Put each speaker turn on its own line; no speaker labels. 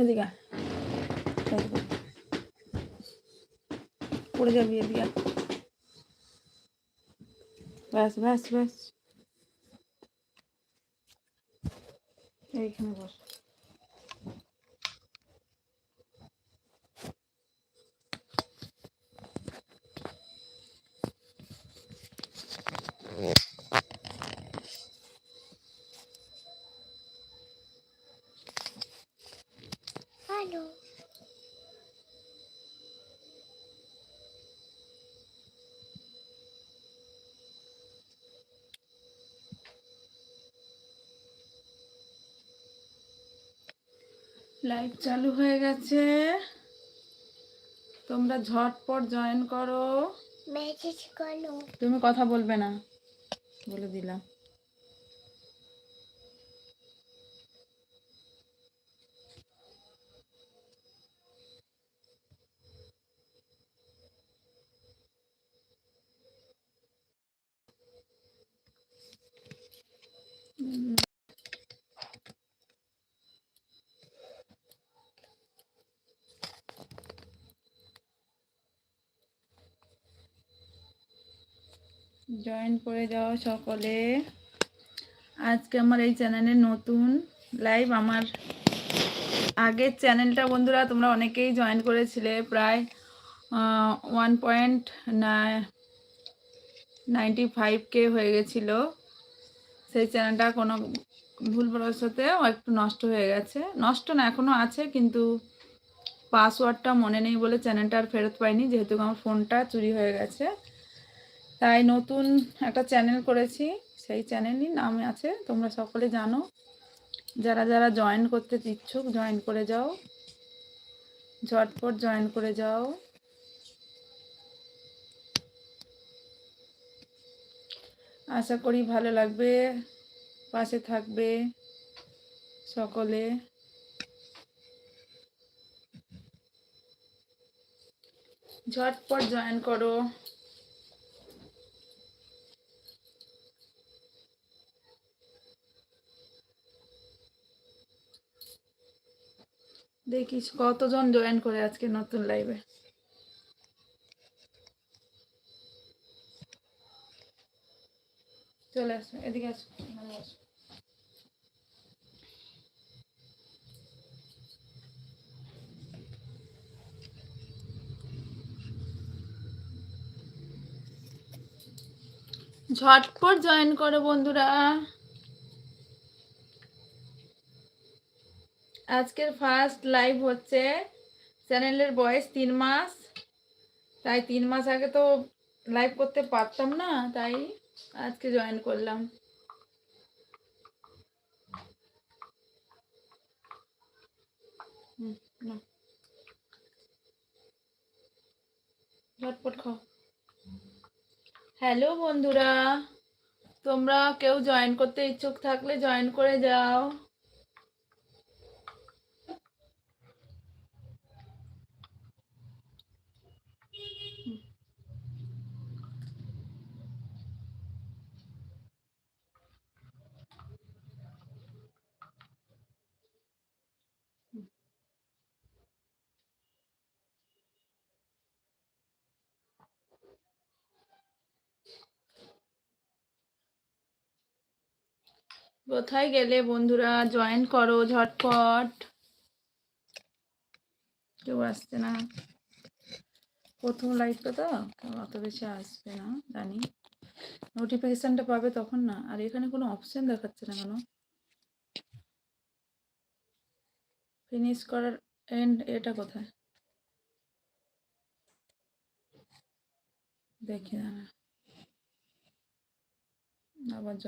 এদিকে। পড়ে যাবি এদিকে। ব্যাস ব্যাস ব্যাস এইখানে বস লাইভ চালু হয়ে গেছে। তোমরা ঝটপট জয়েন করো। তুমি কথা বলবে না। বলে দিলাম। জয়েন করে যাও সকলে। আজকে আমার এই চ্যানেলে নতুন লাইভ আমার আগের চ্যানেলটা বন্ধুরা তোমরা অনেকেই জয়েন করেছিলে, প্রায় one point ninety five K হয়ে গেছিল। সেই চ্যানেলটা কোনো ভুল ভুলবশতে একটু নষ্ট হয়ে গেছে। নষ্ট না এখনও আছে, কিন্তু পাসওয়ার্ডটা মনে নেই বলে চ্যানেলটা আর ফেরত পাইনি, যেহেতু আমার ফোনটা চুরি হয়ে গেছে। তাই নতুন একটা চ্যানেল করেছি। সেই চ্যানেলই নাম আছে, তোমরা সকলে জানো। যারা যারা জয়েন করতে ইচ্ছুক জয়েন করে যাও। ঝটপট জয়েন করে যাও। আশা করি ভালো লাগবে, পাশে থাকবে সকলে। ঝটপট জয়েন করো। দেখিস, কতজন জয়েন করে আজকে নতুন লাইভে চলে আসো, এদিকে আসো, এখানে বসো। ঝটপট জয়েন করো বন্ধুরা আজকের ফার্স্ট লাইভ হচ্ছে চ্যানেলের বয়স তিন মাস। তাই তিন মাস আগে তো লাইভ করতে পারতাম না, তাই আজকে জয়েন করলাম। হ্যালো বন্ধুরা, তোমরা কেউ জয়েন করতে ইচ্ছুক থাকলে জয়েন করে যাও। কোথায় গেলে বন্ধুরা? জয়েন করো, ঝটপট। কেউ আসছে না। প্রথম লাইভটা তো? কেউ অত বেশি আসবে না, জানি। নোটিফিকেশনটা পাবে তখন না। আর এখানে কোনো অপশন দেখাচ্ছে না কেন? ফিনিশ করার এন্ড এটা কোথায়? দেখি না। আবার